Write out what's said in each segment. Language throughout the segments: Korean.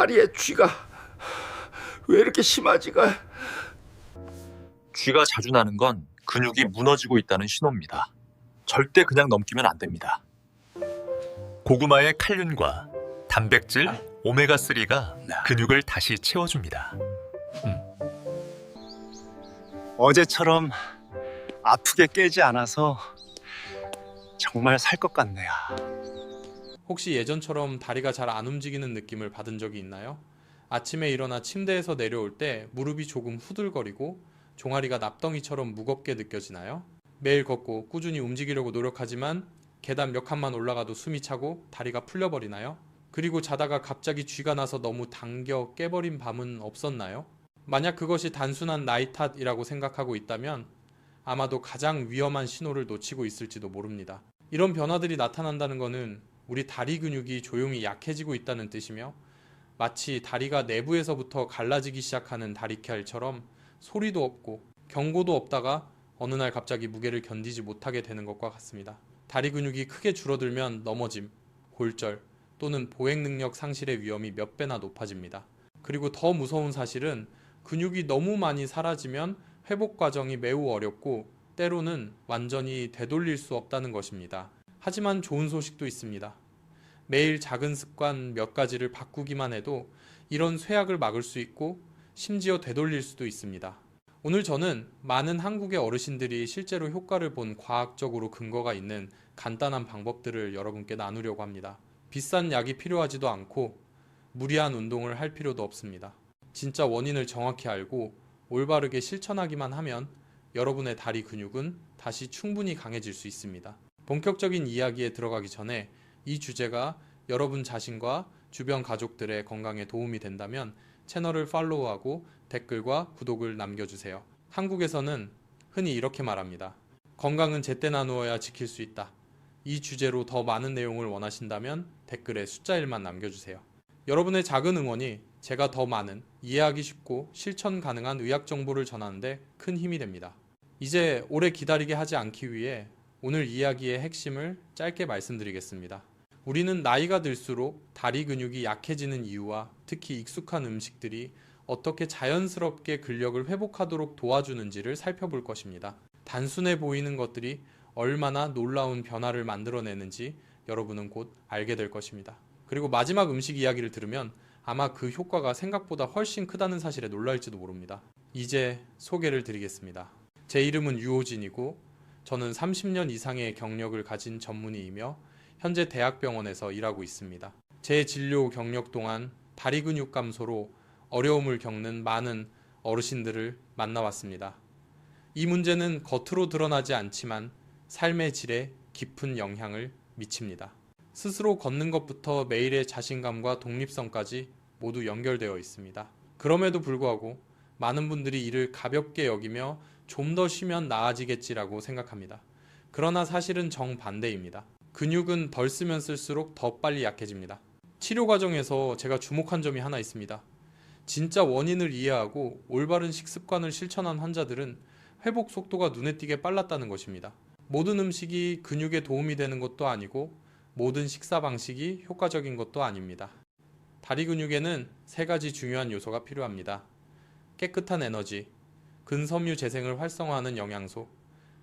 다리에 쥐가 왜 이렇게 심하지가? 쥐가 자주 나는 건 근육이 무너지고 있다는 신호입니다. 절대 그냥 넘기면 안 됩니다. 고구마의 칼륨과 단백질, 오메가3가 근육을 다시 채워줍니다. 어제처럼 아프게 깨지 않아서 정말 살 것 같네요. 혹시 예전처럼 다리가 잘 안 움직이는 느낌을 받은 적이 있나요? 아침에 일어나 침대에서 내려올 때 무릎이 조금 후들거리고 종아리가 납덩이처럼 무겁게 느껴지나요? 매일 걷고 꾸준히 움직이려고 노력하지만 계단 몇 칸만 올라가도 숨이 차고 다리가 풀려버리나요? 그리고 자다가 갑자기 쥐가 나서 너무 당겨 깨버린 밤은 없었나요? 만약 그것이 단순한 나이 탓이라고 생각하고 있다면 아마도 가장 위험한 신호를 놓치고 있을지도 모릅니다. 이런 변화들이 나타난다는 것은 우리 다리 근육이 조용히 약해지고 있다는 뜻이며 마치 다리가 내부에서부터 갈라지기 시작하는 다리칼처럼 소리도 없고 경고도 없다가 어느 날 갑자기 무게를 견디지 못하게 되는 것과 같습니다. 다리 근육이 크게 줄어들면 넘어짐, 골절 또는 보행 능력 상실의 위험이 몇 배나 높아집니다. 그리고 더 무서운 사실은 근육이 너무 많이 사라지면 회복 과정이 매우 어렵고 때로는 완전히 되돌릴 수 없다는 것입니다. 하지만 좋은 소식도 있습니다. 매일 작은 습관 몇 가지를 바꾸기만 해도 이런 쇠약을 막을 수 있고 심지어 되돌릴 수도 있습니다. 오늘 저는 많은 한국의 어르신들이 실제로 효과를 본 과학적으로 근거가 있는 간단한 방법들을 여러분께 나누려고 합니다. 비싼 약이 필요하지도 않고 무리한 운동을 할 필요도 없습니다. 진짜 원인을 정확히 알고 올바르게 실천하기만 하면 여러분의 다리 근육은 다시 충분히 강해질 수 있습니다. 본격적인 이야기에 들어가기 전에 이 주제가 여러분 자신과 주변 가족들의 건강에 도움이 된다면 채널을 팔로우하고 댓글과 구독을 남겨주세요. 한국에서는 흔히 이렇게 말합니다. 건강은 제때 나누어야 지킬 수 있다. 이 주제로 더 많은 내용을 원하신다면 댓글에 숫자 1만 남겨주세요. 여러분의 작은 응원이 제가 더 많은 이해하기 쉽고 실천 가능한 의학 정보를 전하는데 큰 힘이 됩니다. 이제 오래 기다리게 하지 않기 위해 오늘 이야기의 핵심을 짧게 말씀드리겠습니다. 우리는 나이가 들수록 다리 근육이 약해지는 이유와 특히 익숙한 음식들이 어떻게 자연스럽게 근력을 회복하도록 도와주는지를 살펴볼 것입니다. 단순해 보이는 것들이 얼마나 놀라운 변화를 만들어내는지 여러분은 곧 알게 될 것입니다. 그리고 마지막 음식 이야기를 들으면 아마 그 효과가 생각보다 훨씬 크다는 사실에 놀랄지도 모릅니다. 이제 소개를 드리겠습니다. 제 이름은 유호진이고 저는 30년 이상의 경력을 가진 전문의이며 현재 대학병원에서 일하고 있습니다. 제 진료 경력 동안 다리 근육 감소로 어려움을 겪는 많은 어르신들을 만나왔습니다. 이 문제는 겉으로 드러나지 않지만 삶의 질에 깊은 영향을 미칩니다. 스스로 걷는 것부터 매일의 자신감과 독립성까지 모두 연결되어 있습니다. 그럼에도 불구하고 많은 분들이 이를 가볍게 여기며 좀 더 쉬면 나아지겠지라고 생각합니다. 그러나 사실은 정반대입니다. 근육은 덜 쓰면 쓸수록 더 빨리 약해집니다. 치료 과정에서 제가 주목한 점이 하나 있습니다. 진짜 원인을 이해하고 올바른 식습관을 실천한 환자들은 회복 속도가 눈에 띄게 빨랐다는 것입니다. 모든 음식이 근육에 도움이 되는 것도 아니고 모든 식사 방식이 효과적인 것도 아닙니다. 다리 근육에는 세 가지 중요한 요소가 필요합니다. 깨끗한 에너지, 근섬유 재생을 활성화하는 영양소,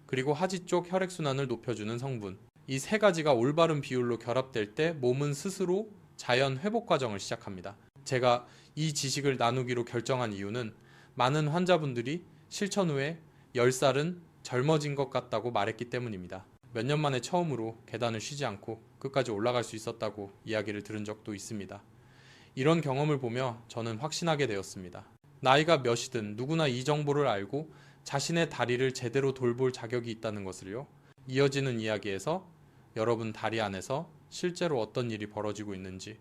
그리고 하지 쪽 혈액순환을 높여주는 성분. 이 세 가지가 올바른 비율로 결합될 때 몸은 스스로 자연 회복 과정을 시작합니다. 제가 이 지식을 나누기로 결정한 이유는 많은 환자분들이 실천 후에 10살은 젊어진 것 같다고 말했기 때문입니다. 몇 년 만에 처음으로 계단을 쉬지 않고 끝까지 올라갈 수 있었다고 이야기를 들은 적도 있습니다. 이런 경험을 보며 저는 확신하게 되었습니다. 나이가 몇이든 누구나 이 정보를 알고 자신의 다리를 제대로 돌볼 자격이 있다는 것을요. 이어지는 이야기에서 여러분 다리 안에서 실제로 어떤 일이 벌어지고 있는지,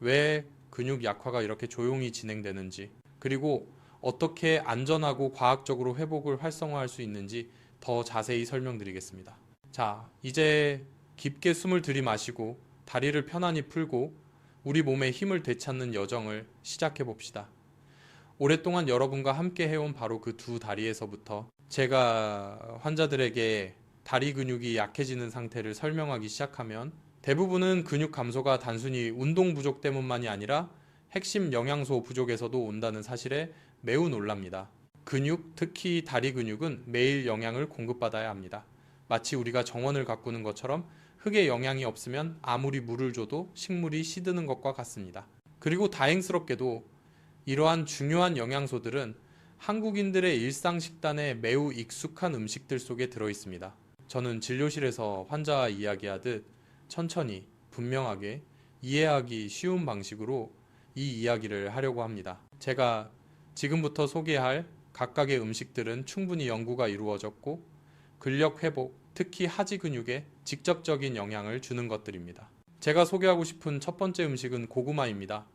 왜 근육 약화가 이렇게 조용히 진행되는지, 그리고 어떻게 안전하고 과학적으로 회복을 활성화할 수 있는지 더 자세히 설명드리겠습니다. 자, 이제 깊게 숨을 들이마시고 다리를 편안히 풀고 우리 몸의 힘을 되찾는 여정을 시작해 봅시다. 오랫동안 여러분과 함께 해온 바로 그 두 다리에서부터 제가 환자들에게 다리 근육이 약해지는 상태를 설명하기 시작하면 대부분은 근육 감소가 단순히 운동 부족 때문만이 아니라 핵심 영양소 부족에서도 온다는 사실에 매우 놀랍니다. 근육, 특히 다리 근육은 매일 영양을 공급받아야 합니다. 마치 우리가 정원을 가꾸는 것처럼 흙에 영양이 없으면 아무리 물을 줘도 식물이 시드는 것과 같습니다. 그리고 다행스럽게도 이러한 중요한 영양소들은 한국인들의 일상 식단에 매우 익숙한 음식들 속에 들어 있습니다. 저는 진료실에서 환자와 이야기하듯 천천히 분명하게 이해하기 쉬운 방식으로 이 이야기를 하려고 합니다. 제가 지금부터 소개할 각각의 음식들은 충분히 연구가 이루어졌고 근력 회복, 특히 하지 근육에 직접적인 영향을 주는 것들입니다. 제가 소개하고 싶은 첫 번째 음식은 고구마입니다.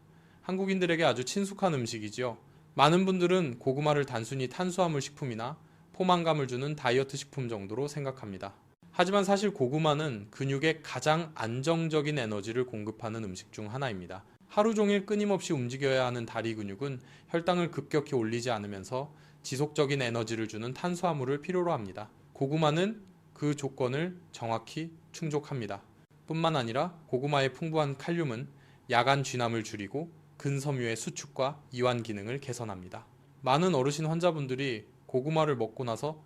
한국인들에게 아주 친숙한 음식이지요. 많은 분들은 고구마를 단순히 탄수화물 식품이나 포만감을 주는 다이어트 식품 정도로 생각합니다. 하지만 사실 고구마는 근육에 가장 안정적인 에너지를 공급하는 음식 중 하나입니다. 하루 종일 끊임없이 움직여야 하는 다리 근육은 혈당을 급격히 올리지 않으면서 지속적인 에너지를 주는 탄수화물을 필요로 합니다. 고구마는 그 조건을 정확히 충족합니다. 뿐만 아니라 고구마의 풍부한 칼륨은 야간 쥐남을 줄이고 근섬유의 수축과 이완 기능을 개선합니다. 많은 어르신 환자분들이 고구마를 먹고 나서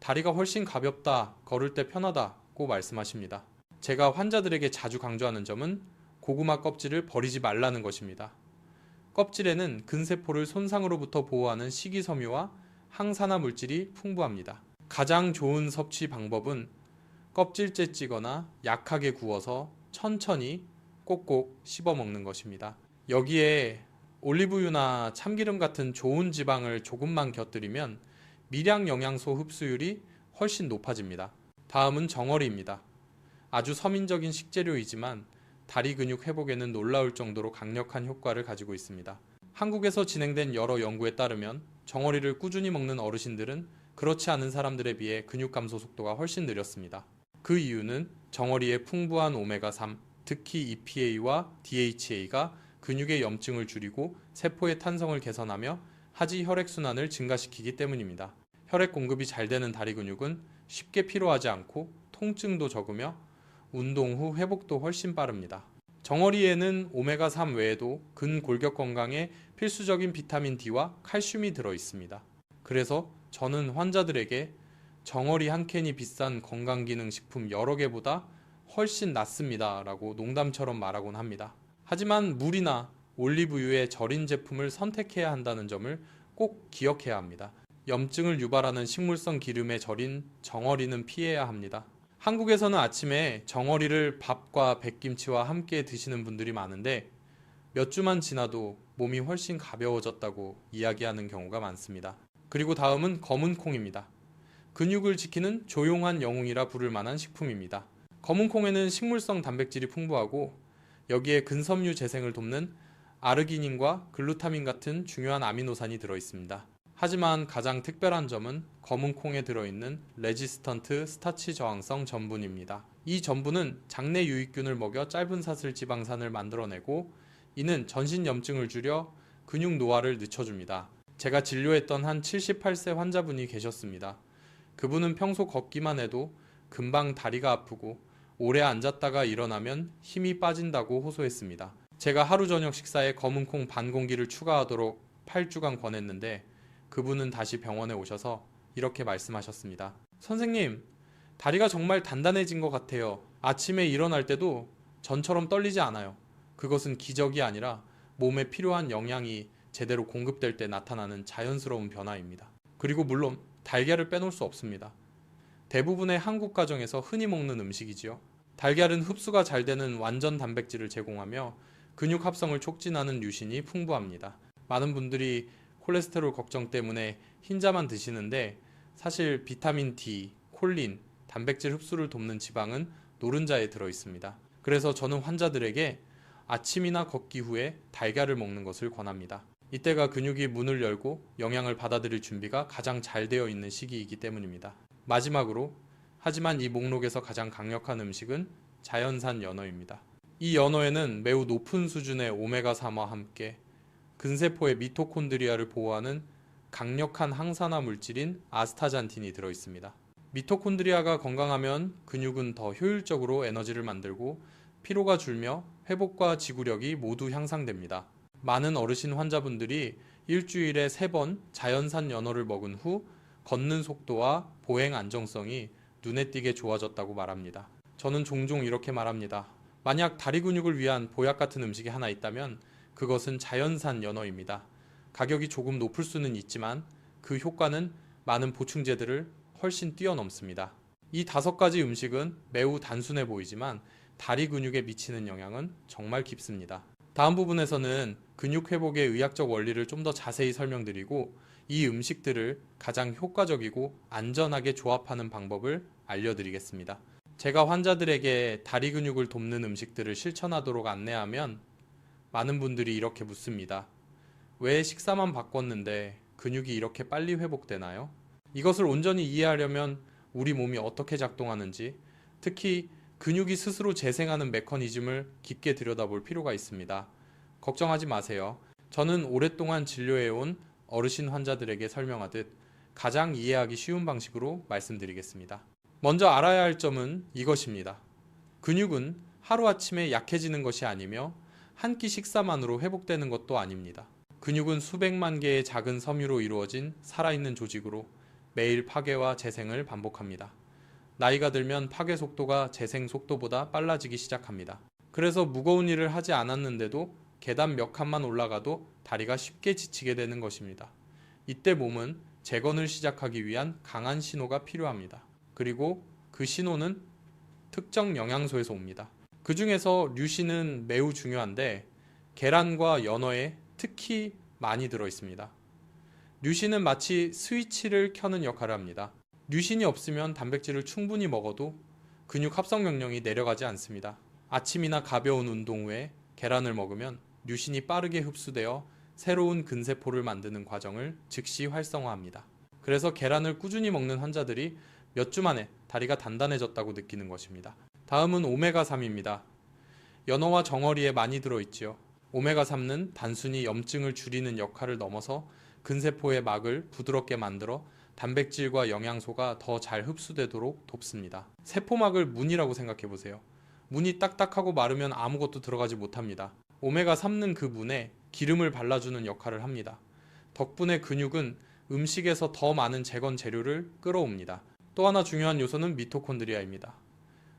다리가 훨씬 가볍다, 걸을 때 편하다고 말씀하십니다. 제가 환자들에게 자주 강조하는 점은 고구마 껍질을 버리지 말라는 것입니다. 껍질에는 근세포를 손상으로부터 보호하는 식이섬유와 항산화 물질이 풍부합니다. 가장 좋은 섭취 방법은 껍질째 찌거나 약하게 구워서 천천히 꼭꼭 씹어 먹는 것입니다. 여기에 올리브유나 참기름 같은 좋은 지방을 조금만 곁들이면 미량 영양소 흡수율이 훨씬 높아집니다. 다음은 정어리입니다. 아주 서민적인 식재료이지만 다리 근육 회복에는 놀라울 정도로 강력한 효과를 가지고 있습니다. 한국에서 진행된 여러 연구에 따르면 정어리를 꾸준히 먹는 어르신들은 그렇지 않은 사람들에 비해 근육 감소 속도가 훨씬 느렸습니다. 그 이유는 정어리의 풍부한 오메가3, 특히 EPA와 DHA가 근육의 염증을 줄이고 세포의 탄성을 개선하며 하지 혈액순환을 증가시키기 때문입니다. 혈액 공급이 잘 되는 다리 근육은 쉽게 피로하지 않고 통증도 적으며 운동 후 회복도 훨씬 빠릅니다. 정어리에는 오메가3 외에도 근골격 건강에 필수적인 비타민 D와 칼슘이 들어 있습니다. 그래서 저는 환자들에게 정어리 한 캔이 비싼 건강기능식품 여러 개보다 훨씬 낫습니다. 라고 농담처럼 말하곤 합니다. 하지만 물이나 올리브유의 절인 제품을 선택해야 한다는 점을 꼭 기억해야 합니다. 염증을 유발하는 식물성 기름에 절인 정어리는 피해야 합니다. 한국에서는 아침에 정어리를 밥과 백김치와 함께 드시는 분들이 많은데 몇 주만 지나도 몸이 훨씬 가벼워졌다고 이야기하는 경우가 많습니다. 그리고 다음은 검은 콩입니다. 근육을 지키는 조용한 영웅이라 부를 만한 식품입니다. 검은 콩에는 식물성 단백질이 풍부하고 여기에 근섬유 재생을 돕는 아르기닌과 글루타민 같은 중요한 아미노산이 들어 있습니다. 하지만 가장 특별한 점은 검은 콩에 들어있는 레지스턴트 스타치 저항성 전분입니다. 이 전분은 장내 유익균을 먹여 짧은 사슬 지방산을 만들어내고 이는 전신 염증을 줄여 근육 노화를 늦춰줍니다. 제가 진료했던 한 78세 환자분이 계셨습니다. 그분은 평소 걷기만 해도 금방 다리가 아프고 오래 앉았다가 일어나면 힘이 빠진다고 호소했습니다. 제가 하루 저녁 식사에 검은 콩 반 공기를 추가하도록 8주간 권했는데 그분은 다시 병원에 오셔서 이렇게 말씀하셨습니다. 선생님, 다리가 정말 단단해진 것 같아요. 아침에 일어날 때도 전처럼 떨리지 않아요. 그것은 기적이 아니라 몸에 필요한 영양이 제대로 공급될 때 나타나는 자연스러운 변화입니다. 그리고 물론 달걀을 빼놓을 수 없습니다. 대부분의 한국 가정에서 흔히 먹는 음식이지요. 달걀은 흡수가 잘 되는 완전 단백질을 제공하며 근육 합성을 촉진하는 류신이 풍부합니다. 많은 분들이 콜레스테롤 걱정 때문에 흰자만 드시는데 사실 비타민 D, 콜린, 단백질 흡수를 돕는 지방은 노른자에 들어 있습니다. 그래서 저는 환자들에게 아침이나 걷기 후에 달걀을 먹는 것을 권합니다. 이때가 근육이 문을 열고 영양을 받아들일 준비가 가장 잘 되어 있는 시기이기 때문입니다. 마지막으로 하지만 이 목록에서 가장 강력한 음식은 자연산 연어입니다. 이 연어에는 매우 높은 수준의 오메가3와 함께 근세포의 미토콘드리아를 보호하는 강력한 항산화 물질인 아스타잔틴이 들어 있습니다. 미토콘드리아가 건강하면 근육은 더 효율적으로 에너지를 만들고 피로가 줄며 회복과 지구력이 모두 향상됩니다. 많은 어르신 환자분들이 일주일에 3번 자연산 연어를 먹은 후 걷는 속도와 보행 안정성이 눈에 띄게 좋아졌다고 말합니다. 저는 종종 이렇게 말합니다. 만약 다리 근육을 위한 보약 같은 음식이 하나 있다면 그것은 자연산 연어입니다. 가격이 조금 높을 수는 있지만 그 효과는 많은 보충제들을 훨씬 뛰어넘습니다. 이 다섯 가지 음식은 매우 단순해 보이지만 다리 근육에 미치는 영향은 정말 깊습니다. 다음 부분에서는 근육 회복의 의학적 원리를 좀 더 자세히 설명드리고 이 음식들을 가장 효과적이고 안전하게 조합하는 방법을 알려드리겠습니다. 제가 환자들에게 다리 근육을 돕는 음식들을 실천하도록 안내하면 많은 분들이 이렇게 묻습니다. 왜 식사만 바꿨는데 근육이 이렇게 빨리 회복되나요? 이것을 온전히 이해하려면 우리 몸이 어떻게 작동하는지, 특히 근육이 스스로 재생하는 메커니즘을 깊게 들여다볼 필요가 있습니다. 걱정하지 마세요. 저는 오랫동안 진료해온 어르신 환자들에게 설명하듯 가장 이해하기 쉬운 방식으로 말씀드리겠습니다. 먼저 알아야 할 점은 이것입니다. 근육은 하루아침에 약해지는 것이 아니며 한 끼 식사만으로 회복되는 것도 아닙니다. 근육은 수백만 개의 작은 섬유로 이루어진 살아있는 조직으로 매일 파괴와 재생을 반복합니다. 나이가 들면 파괴 속도가 재생 속도보다 빨라지기 시작합니다. 그래서 무거운 일을 하지 않았는데도 계단 몇 칸만 올라가도 다리가 쉽게 지치게 되는 것입니다. 이때 몸은 재건을 시작하기 위한 강한 신호가 필요합니다. 그리고 그 신호는 특정 영양소에서 옵니다. 그 중에서 류신은 매우 중요한데 계란과 연어에 특히 많이 들어 있습니다. 류신은 마치 스위치를 켜는 역할을 합니다. 류신이 없으면 단백질을 충분히 먹어도 근육 합성 명령이 내려가지 않습니다. 아침이나 가벼운 운동 후에 계란을 먹으면 류신이 빠르게 흡수되어 새로운 근세포를 만드는 과정을 즉시 활성화합니다. 그래서 계란을 꾸준히 먹는 환자들이 몇 주 만에 다리가 단단해졌다고 느끼는 것입니다. 다음은 오메가3입니다. 연어와 정어리에 많이 들어있지요. 오메가3는 단순히 염증을 줄이는 역할을 넘어서 근세포의 막을 부드럽게 만들어 단백질과 영양소가 더 잘 흡수되도록 돕습니다. 세포막을 문이라고 생각해 보세요. 문이 딱딱하고 마르면 아무것도 들어가지 못합니다. 오메가3는 그 문에 기름을 발라주는 역할을 합니다. 덕분에 근육은 음식에서 더 많은 재건 재료를 끌어옵니다. 또 하나 중요한 요소는 미토콘드리아입니다.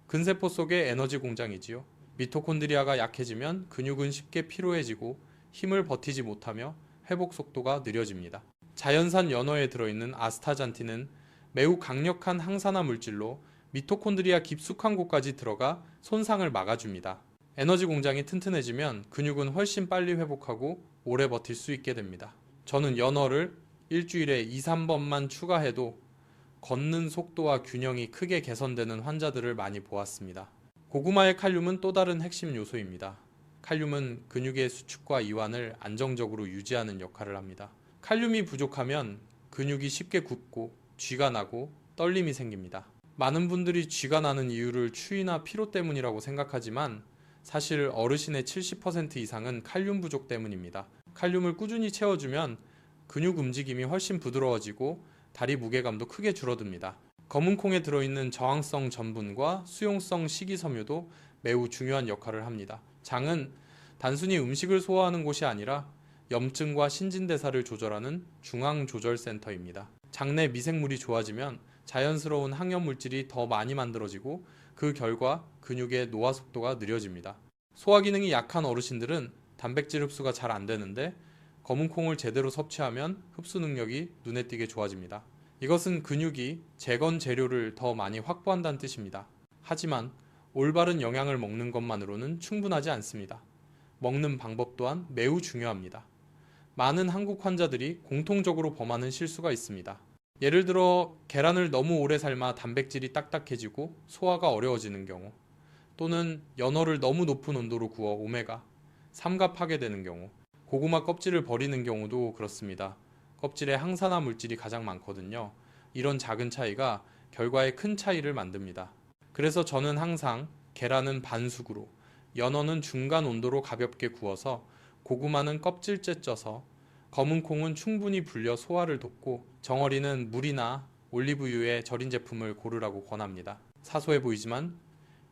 근세포 속의 에너지 공장이지요. 미토콘드리아가 약해지면 근육은 쉽게 피로해지고 힘을 버티지 못하며 회복 속도가 느려집니다. 자연산 연어에 들어있는 아스타잔틴은 매우 강력한 항산화 물질로 미토콘드리아 깊숙한 곳까지 들어가 손상을 막아줍니다. 에너지 공장이 튼튼해지면 근육은 훨씬 빨리 회복하고 오래 버틸 수 있게 됩니다. 저는 연어를 일주일에 2, 3번만 추가해도 걷는 속도와 균형이 크게 개선되는 환자들을 많이 보았습니다. 고구마의 칼륨은 또 다른 핵심 요소입니다. 칼륨은 근육의 수축과 이완을 안정적으로 유지하는 역할을 합니다. 칼륨이 부족하면 근육이 쉽게 굽고 쥐가 나고 떨림이 생깁니다. 많은 분들이 쥐가 나는 이유를 추위나 피로 때문이라고 생각하지만 사실 어르신의 70% 이상은 칼륨 부족 때문입니다. 칼륨을 꾸준히 채워주면 근육 움직임이 훨씬 부드러워지고 다리 무게감도 크게 줄어듭니다. 검은 콩에 들어있는 저항성 전분과 수용성 식이섬유도 매우 중요한 역할을 합니다. 장은 단순히 음식을 소화하는 곳이 아니라 염증과 신진대사를 조절하는 중앙조절센터입니다. 장내 미생물이 좋아지면 자연스러운 항염물질이 더 많이 만들어지고 그 결과 근육의 노화 속도가 느려집니다. 소화 기능이 약한 어르신들은 단백질 흡수가 잘 안 되는데 검은 콩을 제대로 섭취하면 흡수 능력이 눈에 띄게 좋아집니다. 이것은 근육이 재건 재료를 더 많이 확보한다는 뜻입니다. 하지만 올바른 영양을 먹는 것만으로는 충분하지 않습니다. 먹는 방법 또한 매우 중요합니다. 많은 한국 환자들이 공통적으로 범하는 실수가 있습니다. 예를 들어 계란을 너무 오래 삶아 단백질이 딱딱해지고 소화가 어려워지는 경우 또는 연어를 너무 높은 온도로 구워 오메가 삼갑하게 되는 경우 고구마 껍질을 버리는 경우도 그렇습니다. 껍질에 항산화 물질이 가장 많거든요. 이런 작은 차이가 결과에 큰 차이를 만듭니다. 그래서 저는 항상 계란은 반숙으로 연어는 중간 온도로 가볍게 구워서 고구마는 껍질째 쪄서 검은 콩은 충분히 불려 소화를 돕고 정어리는 물이나 올리브유에 절인 제품을 고르라고 권합니다. 사소해 보이지만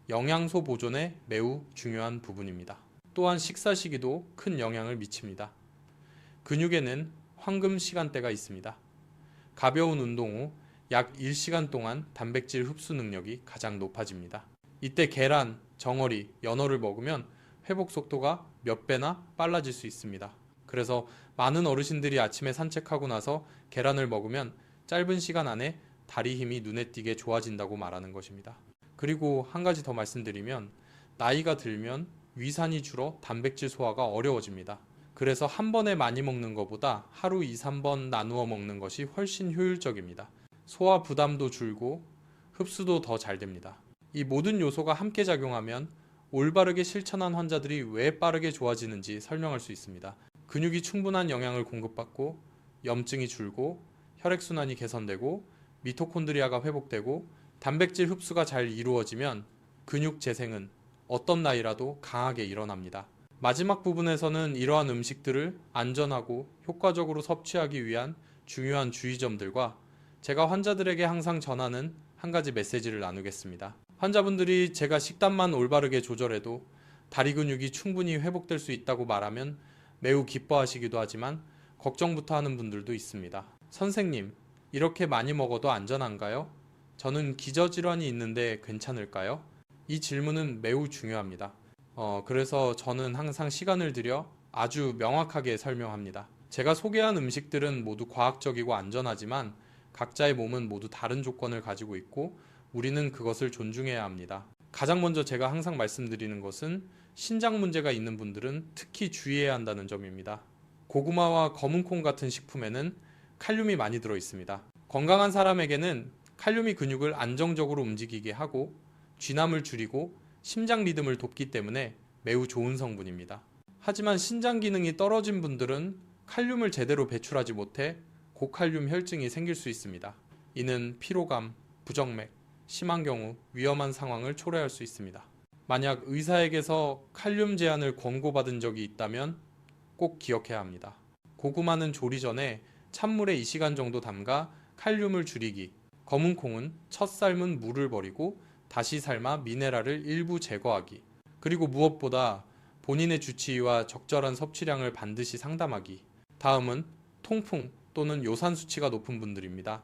영양소 보존에 매우 중요한 부분입니다. 또한 식사 시기도 큰 영향을 미칩니다. 근육에는 황금 시간대가 있습니다. 가벼운 운동 후 약 1시간 동안 단백질 흡수 능력이 가장 높아집니다. 이때 계란, 정어리, 연어를 먹으면 회복 속도가 몇 배나 빨라질 수 있습니다. 그래서 많은 어르신들이 아침에 산책하고 나서 계란을 먹으면 짧은 시간 안에 다리 힘이 눈에 띄게 좋아진다고 말하는 것입니다. 그리고 한 가지 더 말씀드리면 나이가 들면 위산이 줄어 단백질 소화가 어려워집니다. 그래서 한 번에 많이 먹는 것보다 하루 2, 3번 나누어 먹는 것이 훨씬 효율적입니다. 소화 부담도 줄고 흡수도 더 잘 됩니다. 이 모든 요소가 함께 작용하면 올바르게 실천한 환자들이 왜 빠르게 좋아지는지 설명할 수 있습니다. 근육이 충분한 영양을 공급받고 염증이 줄고 혈액순환이 개선되고 미토콘드리아가 회복되고 단백질 흡수가 잘 이루어지면 근육 재생은 어떤 나이라도 강하게 일어납니다. 마지막 부분에서는 이러한 음식들을 안전하고 효과적으로 섭취하기 위한 중요한 주의점들과 제가 환자들에게 항상 전하는 한 가지 메시지를 나누겠습니다. 환자분들이 제가 식단만 올바르게 조절해도 다리 근육이 충분히 회복될 수 있다고 말하면 매우 기뻐하시기도 하지만 걱정부터 하는 분들도 있습니다. 선생님, 이렇게 많이 먹어도 안전한가요? 저는 기저질환이 있는데 괜찮을까요? 이 질문은 매우 중요합니다. 어, 그래서 저는 항상 시간을 들여 아주 명확하게 설명합니다. 제가 소개한 음식들은 모두 과학적이고 안전하지만 각자의 몸은 모두 다른 조건을 가지고 있고 우리는 그것을 존중해야 합니다. 가장 먼저 제가 항상 말씀드리는 것은 신장 문제가 있는 분들은 특히 주의해야 한다는 점입니다. 고구마와 검은콩 같은 식품에는 칼륨이 많이 들어 있습니다. 건강한 사람에게는 칼륨이 근육을 안정적으로 움직이게 하고 쥐남을 줄이고 심장 리듬을 돕기 때문에 매우 좋은 성분입니다. 하지만 신장 기능이 떨어진 분들은 칼륨을 제대로 배출하지 못해 고칼륨 혈증이 생길 수 있습니다. 이는 피로감, 부정맥, 심한 경우 위험한 상황을 초래할 수 있습니다. 만약 의사에게서 칼륨 제한을 권고받은 적이 있다면 꼭 기억해야 합니다. 고구마는 조리 전에 찬물에 2시간 정도 담가 칼륨을 줄이기, 검은 콩은 첫 삶은 물을 버리고 다시 삶아 미네랄을 일부 제거하기, 그리고 무엇보다 본인의 주치의와 적절한 섭취량을 반드시 상담하기. 다음은 통풍 또는 요산 수치가 높은 분들입니다.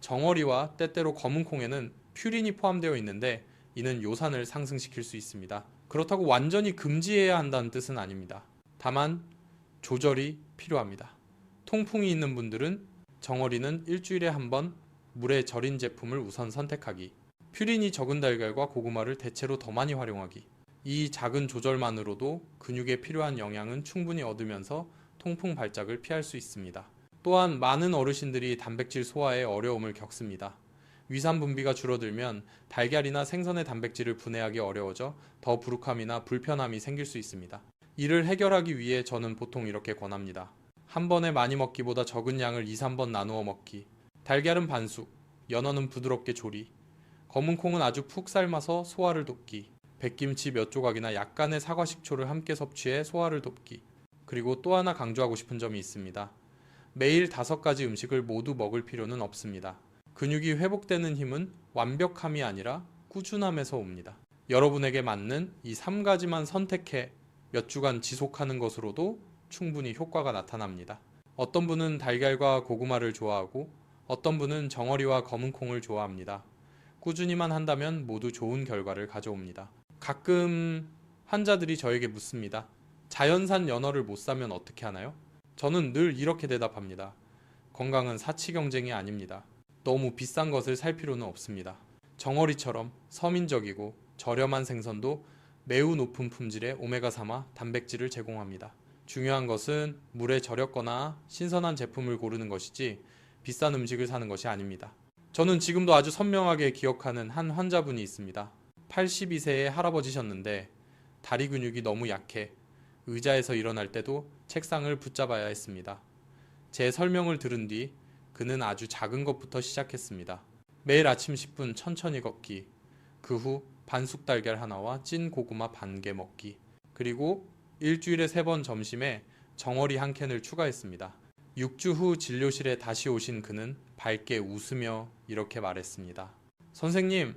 정어리와 때때로 검은 콩에는 퓨린이 포함되어 있는데 이는 요산을 상승시킬 수 있습니다. 그렇다고 완전히 금지해야 한다는 뜻은 아닙니다. 다만 조절이 필요합니다. 통풍이 있는 분들은 정어리는 일주일에 한 번 물에 절인 제품을 우선 선택하기. 퓨린이 적은 달걀과 고구마를 대체로 더 많이 활용하기. 이 작은 조절만으로도 근육에 필요한 영양은 충분히 얻으면서 통풍 발작을 피할 수 있습니다. 또한 많은 어르신들이 단백질 소화에 어려움을 겪습니다. 위산 분비가 줄어들면 달걀이나 생선의 단백질을 분해하기 어려워져 더 부룩함이나 불편함이 생길 수 있습니다. 이를 해결하기 위해 저는 보통 이렇게 권합니다. 한 번에 많이 먹기보다 적은 양을 2, 3번 나누어 먹기. 달걀은 반숙, 연어는 부드럽게 조리, 검은 콩은 아주 푹 삶아서 소화를 돕기. 백김치 몇 조각이나 약간의 사과 식초를 함께 섭취해 소화를 돕기. 그리고 또 하나 강조하고 싶은 점이 있습니다. 매일 다섯 가지 음식을 모두 먹을 필요는 없습니다. 근육이 회복되는 힘은 완벽함이 아니라 꾸준함에서 옵니다. 여러분에게 맞는 이 3가지만 선택해 몇 주간 지속하는 것으로도 충분히 효과가 나타납니다. 어떤 분은 달걀과 고구마를 좋아하고 어떤 분은 정어리와 검은 콩을 좋아합니다. 꾸준히만 한다면 모두 좋은 결과를 가져옵니다. 가끔 환자들이 저에게 묻습니다. 자연산 연어를 못 사면 어떻게 하나요? 저는 늘 이렇게 대답합니다. 건강은 사치 경쟁이 아닙니다. 너무 비싼 것을 살 필요는 없습니다. 정어리처럼 서민적이고 저렴한 생선도 매우 높은 품질의 오메가3와 단백질을 제공합니다. 중요한 것은 물에 절였거나 신선한 제품을 고르는 것이지 비싼 음식을 사는 것이 아닙니다. 저는 지금도 아주 선명하게 기억하는 한 환자분이 있습니다. 82세의 할아버지셨는데 다리 근육이 너무 약해 의자에서 일어날 때도 책상을 붙잡아야 했습니다. 제 설명을 들은 뒤 그는 아주 작은 것부터 시작했습니다. 매일 아침 10분 천천히 걷기, 그 후 반숙 달걀 하나와 찐 고구마 반 개 먹기, 그리고 일주일에 세 번 점심에 정어리 한 캔을 추가했습니다. 6주 후 진료실에 다시 오신 그는 밝게 웃으며 이렇게 말했습니다. 선생님,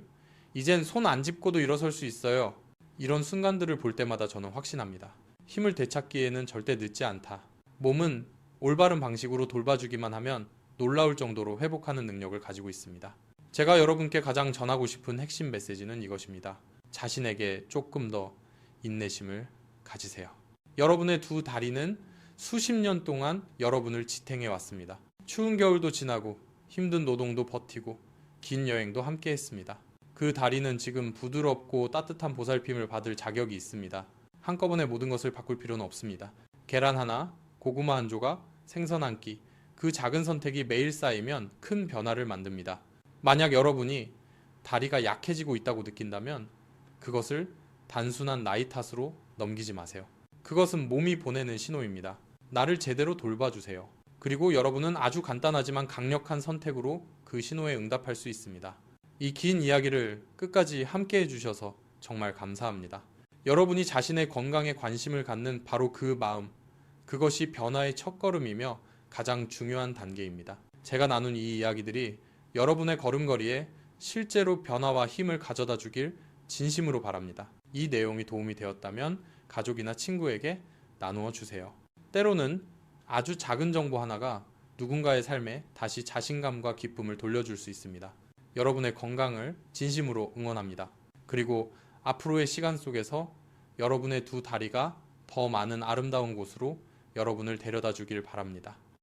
이젠 손 안 짚고도 일어설 수 있어요. 이런 순간들을 볼 때마다 저는 확신합니다. 힘을 되찾기에는 절대 늦지 않다. 몸은 올바른 방식으로 돌봐주기만 하면 놀라울 정도로 회복하는 능력을 가지고 있습니다. 제가 여러분께 가장 전하고 싶은 핵심 메시지는 이것입니다. 자신에게 조금 더 인내심을 가지세요. 여러분의 두 다리는 수십 년 동안 여러분을 지탱해 왔습니다. 추운 겨울도 지나고 힘든 노동도 버티고 긴 여행도 함께 했습니다. 그 다리는 지금 부드럽고 따뜻한 보살핌을 받을 자격이 있습니다. 한꺼번에 모든 것을 바꿀 필요는 없습니다. 계란 하나, 고구마 한 조각, 생선 한 끼, 그 작은 선택이 매일 쌓이면 큰 변화를 만듭니다. 만약 여러분이 다리가 약해지고 있다고 느낀다면 그것을 단순한 나이 탓으로 넘기지 마세요. 그것은 몸이 보내는 신호입니다. 나를 제대로 돌봐주세요. 그리고 여러분은 아주 간단하지만 강력한 선택으로 그 신호에 응답할 수 있습니다. 이 긴 이야기를 끝까지 함께 해주셔서 정말 감사합니다. 여러분이 자신의 건강에 관심을 갖는 바로 그 마음, 그것이 변화의 첫걸음이며 가장 중요한 단계입니다. 제가 나눈 이 이야기들이 여러분의 걸음걸이에 실제로 변화와 힘을 가져다 주길 진심으로 바랍니다. 이 내용이 도움이 되었다면 가족이나 친구에게 나누어 주세요. 때로는 아주 작은 정보 하나가 누군가의 삶에 다시 자신감과 기쁨을 돌려줄 수 있습니다. 여러분의 건강을 진심으로 응원합니다. 그리고 앞으로의 시간 속에서 여러분의 두 다리가 더 많은 아름다운 곳으로 여러분을 데려다 주길 바랍니다.